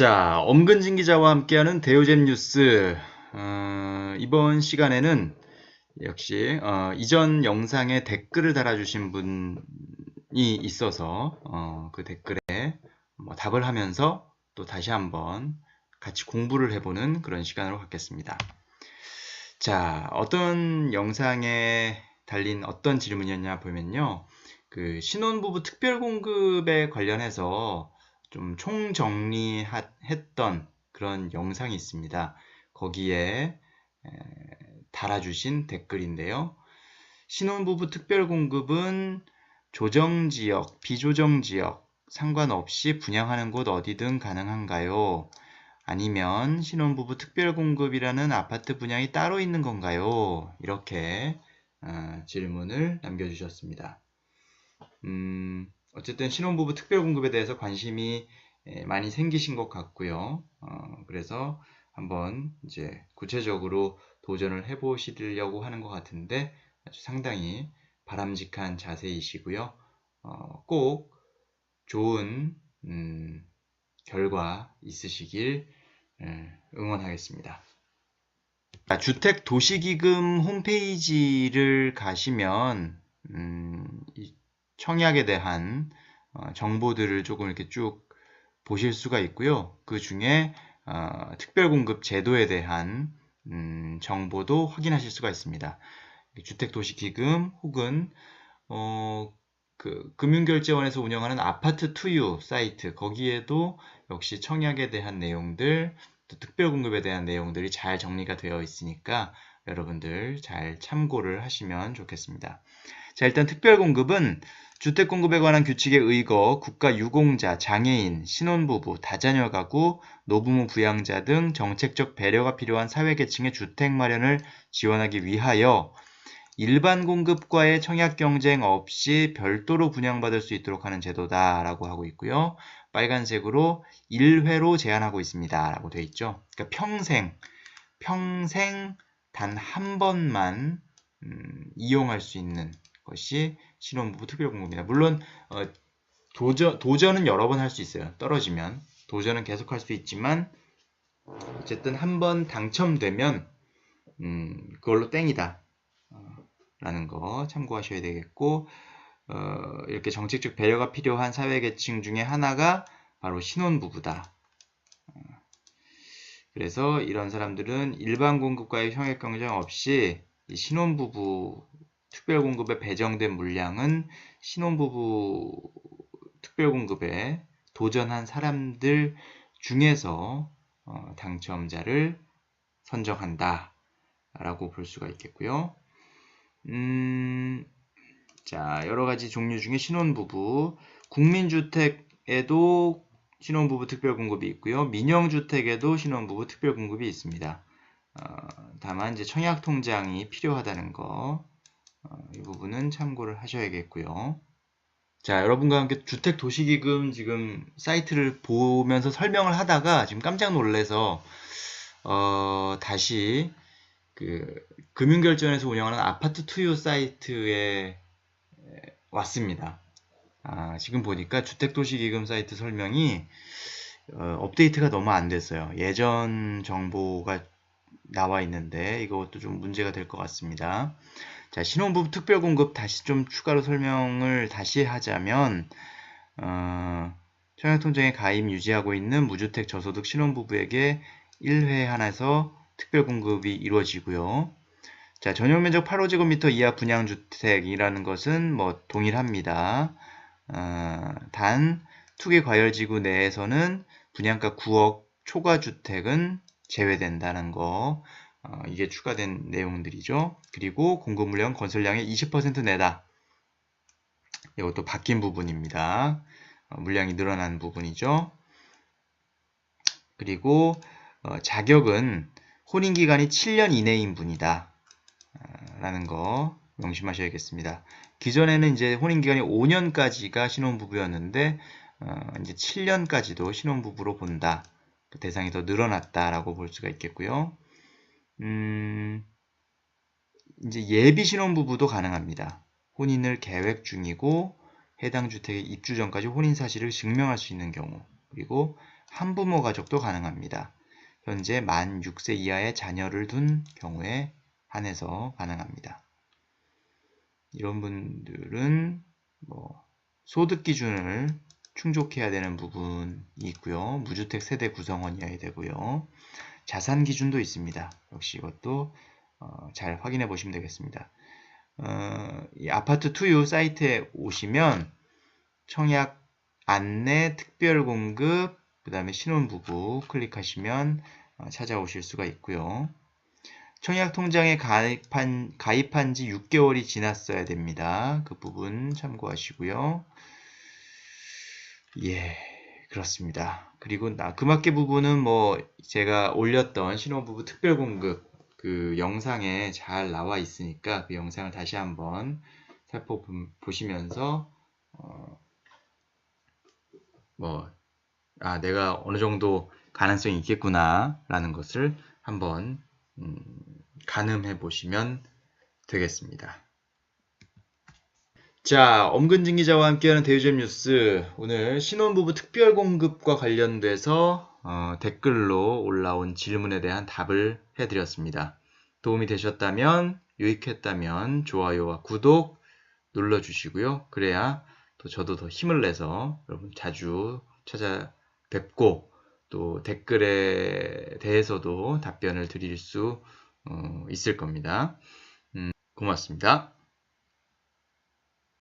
자, 엄근진 기자와 함께하는 대우잼 뉴스. 어, 이번 시간에는 역시 어, 이전 영상에 댓글을 달아주신 분이 있어서 어, 그 댓글에 뭐 답을 하면서 또 다시 한번 같이 공부를 해보는 그런 시간으로 갖겠습니다. 자, 어떤 영상에 달린 어떤 질문이었냐 보면요. 그 신혼부부 특별공급에 관련해서 좀 총정리했던 그런 영상이 있습니다. 거기에 달아주신 댓글인데요. 신혼부부 특별공급은 조정지역, 비조정지역 상관없이 분양하는 곳 어디든 가능한가요? 아니면 신혼부부 특별공급이라는 아파트 분양이 따로 있는 건가요? 이렇게 어, 질문을 남겨주셨습니다. 음, 어쨌든 신혼부부 특별공급에 대해서 관심이 많이 생기신 것 같고요. 어, 그래서 한번 이제 구체적으로 도전을 해보시려고 하는 것 같은데 아주 상당히 바람직한 자세이시고요. 어, 꼭 좋은 음, 결과 있으시길 응원하겠습니다. 주택 도시기금 홈페이지를 가시면 음, 청약에 대한 어, 정보들을 조금 이렇게 쭉 보실 수가 있고요. 그 중에 어, 특별공급 제도에 대한 음, 정보도 확인하실 수가 있습니다. 주택도시기금 혹은 어, 그 금융결제원에서 운영하는 아파트 투유 사이트 거기에도 역시 청약에 대한 내용들 또 특별공급에 대한 내용들이 잘 정리가 되어 있으니까 여러분들 잘 참고를 하시면 좋겠습니다. 자 일단 특별공급은 주택 공급에 관한 규칙에 의거 국가 유공자, 장애인, 신혼부부, 다자녀 가구, 노부모 부양자 등 정책적 배려가 필요한 사회계층의 주택 마련을 지원하기 위하여 일반 공급과의 청약 경쟁 없이 별도로 분양받을 수 있도록 하는 제도다라고 하고 있고요. 빨간색으로 1회로 제한하고 있습니다. 라고 되어 있죠. 그러니까 평생, 평생 단 한 번만 음, 이용할 수 있는 것이 신혼부부 특별공급입니다. 물론 어, 도전, 도전은 여러 번 할 수 있어요. 떨어지면 도전은 계속 할 수 있지만 어쨌든 한 번 당첨되면 음, 그걸로 땡이다 어, 라는 거 참고하셔야 되겠고 어, 이렇게 정책적 배려가 필요한 사회계층 중에 하나가 바로 신혼부부다. 어, 그래서 이런 사람들은 일반 공급과의 형액 경쟁 없이 신혼부부 특별 공급에 배정된 물량은 신혼부부 특별 공급에 도전한 사람들 중에서 어, 당첨자를 선정한다 라고 볼 수가 있겠고요. 음, 자, 여러 가지 종류 중에 신혼부부, 국민주택에도 신혼부부 특별공급이 있고요. 민영주택에도 신혼부부 특별공급이 있습니다. 어, 다만 이제 청약통장이 필요하다는 거, 어, 이 부분은 참고를 하셔야겠고요. 자, 여러분과 함께 주택 도시기금 지금 사이트를 보면서 설명을 하다가 지금 깜짝 놀래서 어, 다시 그 금융결제원에서 운영하는 아파트 투유 사이트에 왔습니다. 아, 지금 보니까 주택도시기금 사이트 설명이 어, 업데이트가 너무 안 됐어요. 예전 정보가 나와 있는데 이것도 좀 문제가 될 것 같습니다. 자, 신혼부부 특별공급 다시 좀 추가로 설명을 다시 하자면 어, 청약통장에 가입 유지하고 있는 무주택 저소득 신혼부부에게 1회 한해서 특별공급이 이루어지고요. 자, 전용 면적 8호제곱미터 이하 분양주택이라는 것은 뭐 동일합니다. 어, 단 투기 과열지구 내에서는 분양가 9억 초과주택은 제외된다는 거 어, 이게 추가된 내용들이죠. 그리고 공급 물량 건설량의 20% 내다. 이것도 바뀐 부분입니다. 어, 물량이 늘어난 부분이죠. 그리고 어, 자격은 혼인기간이 7년 이내인 분이다. 어, 라는 거 명심하셔야겠습니다. 기존에는 이제 혼인기간이 5년까지가 신혼부부였는데 어, 이제 7년까지도 신혼부부로 본다. 그 대상이 더 늘어났다라고 볼 수가 있겠고요. 음, 이제 예비 신혼부부도 가능합니다. 혼인을 계획 중이고 해당 주택의 입주 전까지 혼인 사실을 증명할 수 있는 경우 그리고 한부모 가족도 가능합니다. 현재 만 6세 이하의 자녀를 둔 경우에 한해서 가능합니다. 이런 분들은 뭐 소득 기준을 충족해야 되는 부분이 있고요. 무주택 세대 구성원이어야 되고요. 자산 기준도 있습니다. 역시 이것도 어, 잘 확인해 보시면 되겠습니다. 어, 이 아파트 투유 사이트에 오시면 청약 안내 특별 공급 그 다음에 신혼부부 클릭하시면 어, 찾아오실 수가 있고요. 청약 통장에 가입한, 가입한 지 6개월이 지났어야 됩니다. 그 부분 참고하시고요. 예, 그렇습니다. 그리고 나 금학계 부분은 뭐 제가 올렸던 신혼부부 특별 공급 그 영상에 잘 나와 있으니까 그 영상을 다시 한번 살펴보시면서 어, 뭐, 아, 내가 어느 정도 가능성이 있겠구나 라는 것을 한번 음, 가늠해 보시면 되겠습니다. 자, 엄근진 기자와 함께하는 대유점 뉴스. 오늘 신혼부부 특별 공급과 관련돼서 어, 댓글로 올라온 질문에 대한 답을 해드렸습니다. 도움이 되셨다면, 유익했다면 좋아요와 구독 눌러주시고요. 그래야 또 저도 더 힘을 내서 여러분 자주 찾아뵙고 또 댓글에 대해서도 답변을 드릴 수 어, 있을 겁니다. 음, 고맙습니다.